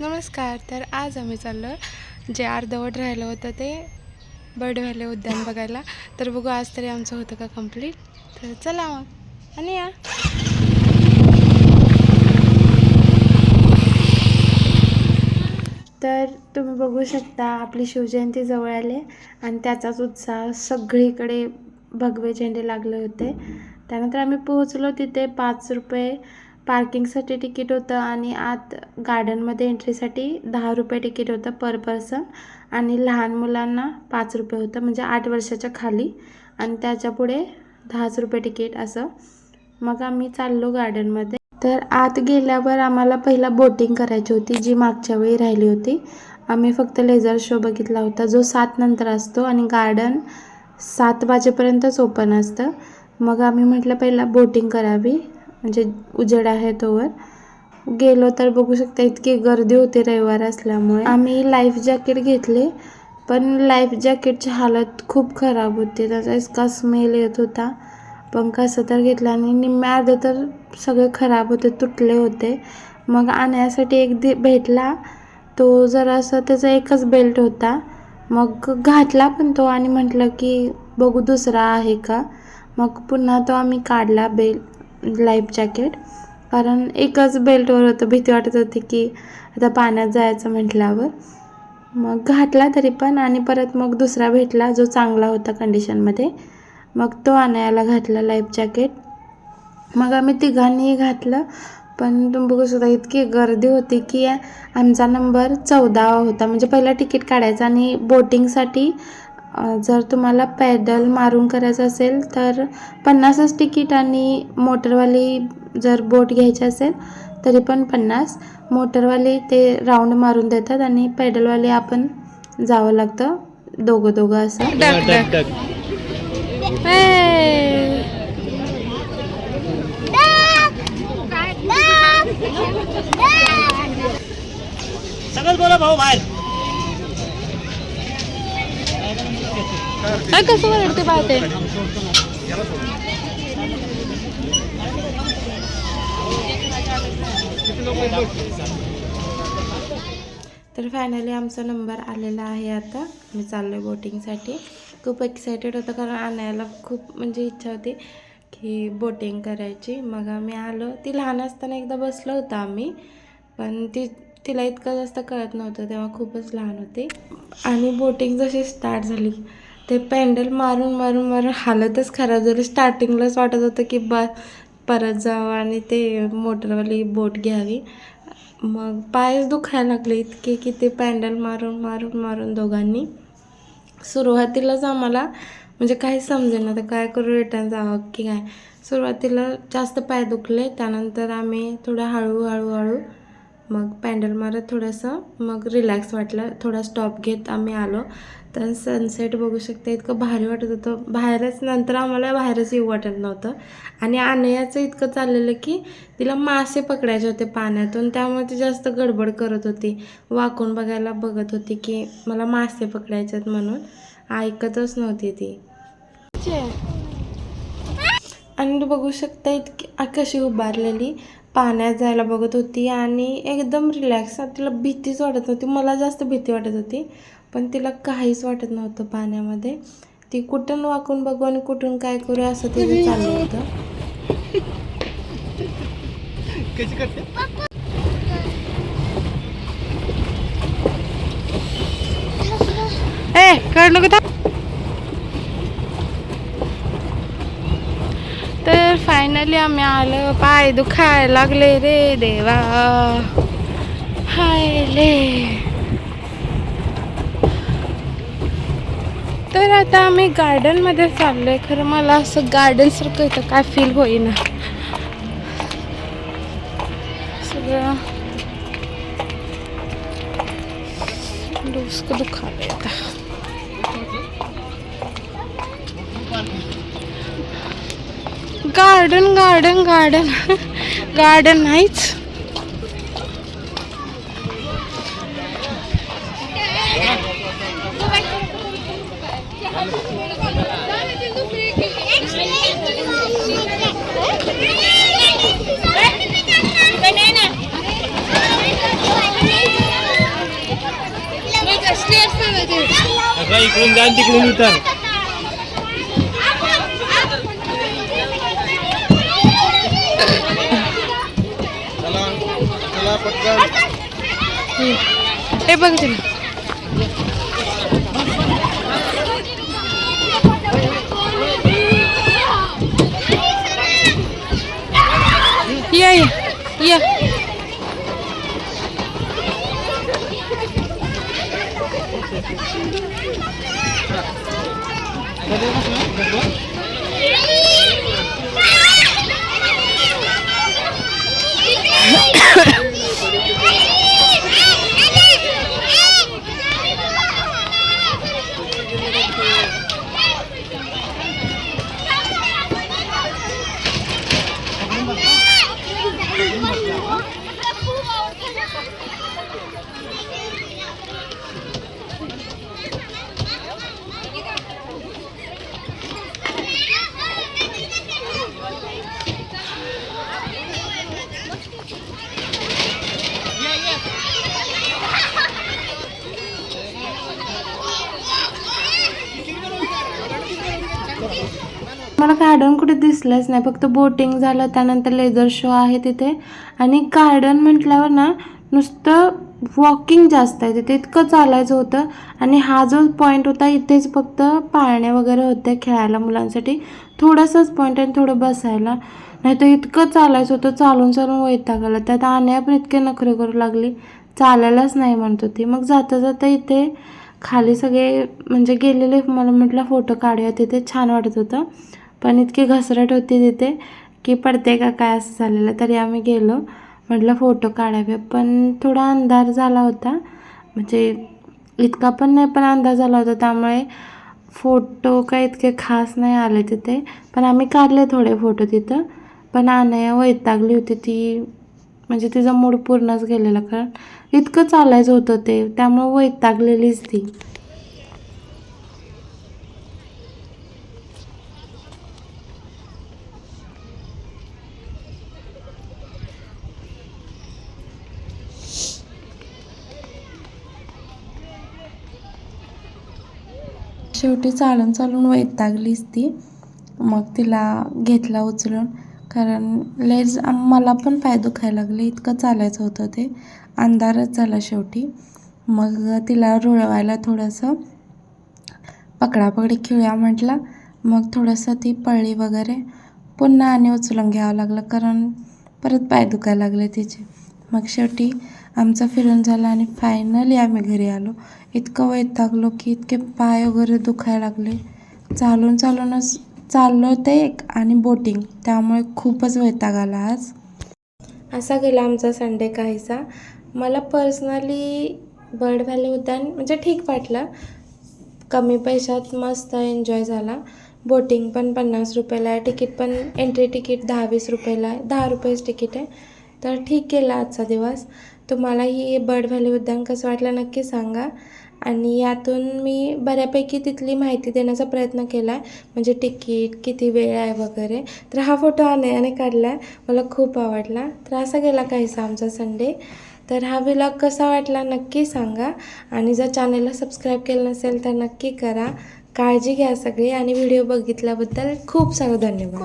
नमस्कार तर आज आम्ही चाललो जे अर्धवट राहिलं होतं ते बर्ड व्हॅली उद्यान बघायला. तर बघू आज तरी आमचं होतं का कंप्लीट तर चला मग आणि या. तर तुम्ही बघू शकता आपली शिवजयंती जवळ आली आणि त्याचाच उत्साह सगळीकडे भगवे झेंडे लागले होते. त्यानंतर आम्ही पोहोचलो तिथे पाच रुपये पार्किंगसाठी तिकीट होतं आणि आत गार्डनमध्ये एंट्रीसाठी दहा रुपये तिकीट होतं पर पर्सन आणि लहान मुलांना पाच रुपये होतं म्हणजे आठ वर्षाच्या खाली. आणि त्याच्या पुढे दहाच रुपये तिकीट असं. मग आम्ही चाललो गार्डनमध्ये. तर आत गेल्यावर आम्हाला पहिला बोटिंग करायची होती जी मागच्या वेळी राहिली होती. आम्ही फक्त लेझर शो बघितला होता जो सात नंतर असतो आणि गार्डन सात वाजेपर्यंतच ओपन असतं. मग आम्ही म्हटलं पहिला बोटिंग करावी. म्हणजे उजेड आहे तोवर गेलो तर बघू शकता इतकी गर्दी होती रविवार असल्यामुळे. आम्ही लाईफ जॅकेट घेतले पण लाईफ जॅकेटची हालत खूप खराब होती. त्याचा इतका स्मेल येत होता. पण कसं तर घेतला आणि निम्म्या अर्धे तर सगळे खराब होते तुटले होते. मग आणण्यासाठी एक दि भेटला. तो जरासा त्याचा एकच बेल्ट होता. मग घातला पण तो आणि म्हटलं की बघू दुसरा आहे का? मग पुन्हा तो आम्ही काढला बेल लाईफ जॅकेट कारण एकच बेल्टवर होतं भीती वाटत होती की आता पाण्यात जायचं म्हटल्यावर. मग घातला तरी पण आणि परत मग दुसरा भेटला जो चांगला होता कंडिशनमध्ये मग तो आणायला घातला लाईफ जॅकेट मग आम्ही तिघांनीही घातलं पण तुम्ही बघू शकता इतकी गर्दी होती की आमचा नंबर चौदावा होता. म्हणजे पहिला तिकीट काढायचा आणि बोटिंगसाठी जर तुम्हाला पॅडल मारून करायचं असेल तर पन्नासच तिकीट आणि मोटरवाली जर बोट घ्यायची असेल तरी पण पन्नास. मोटरवाली ते राऊंड मारून देतात आणि पॅडलवाली आपण जावं लागतं. दोघं दोघं असं. बोला भाऊ बाहेर. कसं वरडते पाहते? तर फायनली आमचा नंबर आलेला आहे आता. मी चाललो आहे बोटिंगसाठी खूप एक्सायटेड होतं कारण आणायला खूप म्हणजे इच्छा होती की बोटिंग करायची. मग आम्ही आलो. ती लहान असताना एकदा बसलो होतं आम्ही. पण ती तिला इतकं जास्त कळत नव्हतं तेव्हा खूपच लहान होती. आणि बोटिंग जशी स्टार्ट झाली ते पॅन्डल मारून मारून मारून हालतच खराब झाली. स्टार्टिंगलाच वाटत होतं की बा परत जावं आणि ते मोटरवाली बोट घ्यावी. मग पायच दुखायला लागले इतके की ते पॅन्डल मारून मारून मारून दोघांनी. सुरुवातीलाच आम्हाला म्हणजे काही समजेना तर काय करू रिटर्न जावं की काय. सुरुवातीला जास्त पाय दुखले त्यानंतर आम्ही थोडं हळूहळू हळू मग पॅन्डल मारत थोडंसं मग रिलॅक्स वाटलं थोडा स्टॉप घेत आम्ही आलो. तर सनसेट बघू शकता इतकं भारी वाटत होतं. बाहेरच नंतर आम्हाला बाहेरच येऊ वाटत नव्हतं. आणि आणयाचं इतकं चाललेलं की तिला मासे पकडायचे होते पाण्यातून. त्यामुळे ती जास्त गडबड करत होती. वाकून बघायला बघत होती की मला मासे पकडायचे आहेत म्हणून. ऐकतच नव्हती ती. आणि तू बघू शकता इतकी आ- कशी उभारलेली पाण्यात जायला बघत होती आणि एकदम रिलॅक्स तिला भीतीच वाटत नव्हती मला जास्त भीती वाटत होती पण तिला काहीच वाटत नव्हतं पाण्यामध्ये. ती कुठून वाकून बघू आणि कुठून काय करू असं तिचं चाललं होतं. कशी करते? ए कळ नको तर फायनली आम्ही आलो. पाय दुखाय लागले रे देवा. हायले. तर आता आम्ही गार्डनमध्ये चाललोय. खरं मला असं गार्डन सारखं इथं काय फील होईना. सगळं डोसकं दुखायला येतं गार्डन गार्डन गार्डन. गार्डन नाहीच. इकडून जा आणि तिकडून उतर. हे बघ तिला या या या मला गार्डन कुठे दिसलंच नाही. फक्त बोटिंग झालं त्यानंतर लेझर शो आहे तिथे. आणि गार्डन म्हटल्यावर ना नुसतं वॉकिंग जास्त आहे. तिथे इतकं चालायचं होतं. आणि हा जो पॉईंट होता इथेच फक्त पाळणे वगैरे होते खेळायला मुलांसाठी. थोडंसंच पॉईंट आणि थोडं बसायला. नाही तर इतकं चालायचं होतं चालून चालून वैताग आला. त्यात आण्या पण इतके नखरे करू लागली. चालायलाच नाही म्हणत होती. मग जाता जाता इथे खाली सगळे म्हणजे गेलेले मला म्हटलं फोटो काढूया. तिथे छान वाटत होतं. पण इतकी घसरट होती तिथे की पडते का काय असं झालेलं. तरी आम्ही गेलो. म्हटलं फोटो काढावे. पण थोडा अंधार झाला होता. म्हणजे इतका पण नाही पण अंधार झाला होता. त्यामुळे फोटो काय इतके खास नाही आले तिथे. पण आम्ही काढले थोडे फोटो तिथं. पण अनया वैतागली होती. ती म्हणजे तिचा मूड पूर्णच गेलेला. कारण इतकं चालायचं होतं ते. त्यामुळे वैतागलेलीच ती. शेवटी चालून चालून वैतागलीच ती. मग तिला घेतला उचलून. कारण लेज मला पण पाय दुखायला लागले इतकं चालायचं होतं ते. अंधारच झाला शेवटी. मग तिला रुळवायला थोडंसं पकडापकडी खेळूया म्हटलं. मग थोडंसं ती पळली वगैरे. पुन्हा आणि उचलून घ्यावं लागलं कारण परत पाय दुखायला लागले तिचे. मग शेवटी आमचं फिरून झालं आणि फायनली आम्ही घरी आलो. इतकं वैतागलो की इतके पाय वगैरे दुखायला लागले. चालून चालूनच चाललो ते एक आणि बोटिंग त्यामुळे खूपच वैताग आला आज. असा गेला आमचा संडे काहीसा. मला पर्सनली बर्ड व्हॅली उद्यान म्हणजे ठीक वाटलं. कमी पैशात मस्त एन्जॉय झाला. बोटिंग पण पन्नास रुपयाला आहे. तिकीट पण एंट्री तिकीट दहा वीस रुपयाला आहे. दहा रुपयेच तिकीट आहे. तर ठीक गेला आजचा दिवस. तुम्हालाही बर्ड व्हॅली उद्यान कसं वाटलं नक्की सांगा. आणि यातून मी बऱ्यापैकी तिथली माहिती देण्याचा प्रयत्न केला आहे म्हणजे तिकीट किती वेळ आहे वगैरे. तर हा फोटो अनयाने काढला आहे मला खूप आवडला. तर असा गेला काहीसा आमचा संडे. तर हा व्लॉग कसा वाटला नक्की सांगा. आणि जर चॅनलला सबस्क्राईब केलं नसेल तर नक्की करा. काळजी घ्या सगळी. आणि व्हिडिओ बघितल्याबद्दल खूप सारं धन्यवाद.